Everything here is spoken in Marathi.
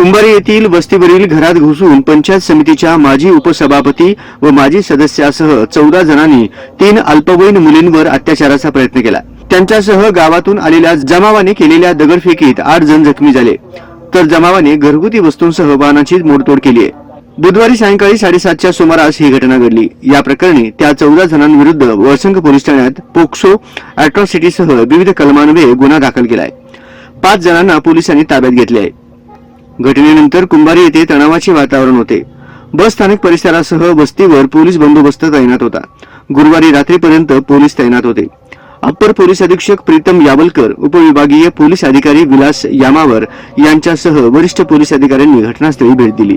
कुंभारी येथील वस्तीवरील घरात घुसून पंचायत समितीच्या माजी उपसभापती व माजी सदस्यासह चौदा जणांनी तीन अल्पवयीन मुलींवर अत्याचाराचा प्रयत्न केला. त्यांच्यासह गावातून आलेल्या जमावाने केलेल्या दगडफेकीत आठ जण जखमी झाले. तर जमावाने घरगुती वस्तूंसह वाहनाची मोडतोड केली आहे. बुधवारी सायंकाळी साडेसातच्या सुमारास ही घटना घडली. या प्रकरणी त्या चौदा जणांविरुद्ध वळसंग पोलीस ठाण्यात पोक्सो अॅट्रॉसिटीसह विविध कलमान्वये गुन्हा दाखल केलाय. पाच जणांना पोलिसांनी ताब्यात घेतले आहे. घटनेनंतर कुंभारी येथे तणावाचे वातावरण होते. बस स्थानक परिसरासह वस्तीवर पोलीस बंदोबस्त तैनात होता. गुरुवारी रात्रीपर्यंत पोलीस तैनात होते. अप्पर पोलीस अधीक्षक प्रीतम यावलकर उपविभागीय पोलीस अधिकारी विलास यामावर यांच्यासह वरिष्ठ पोलीस अधिकाऱ्यांनी घटनास्थळी भेट दिली.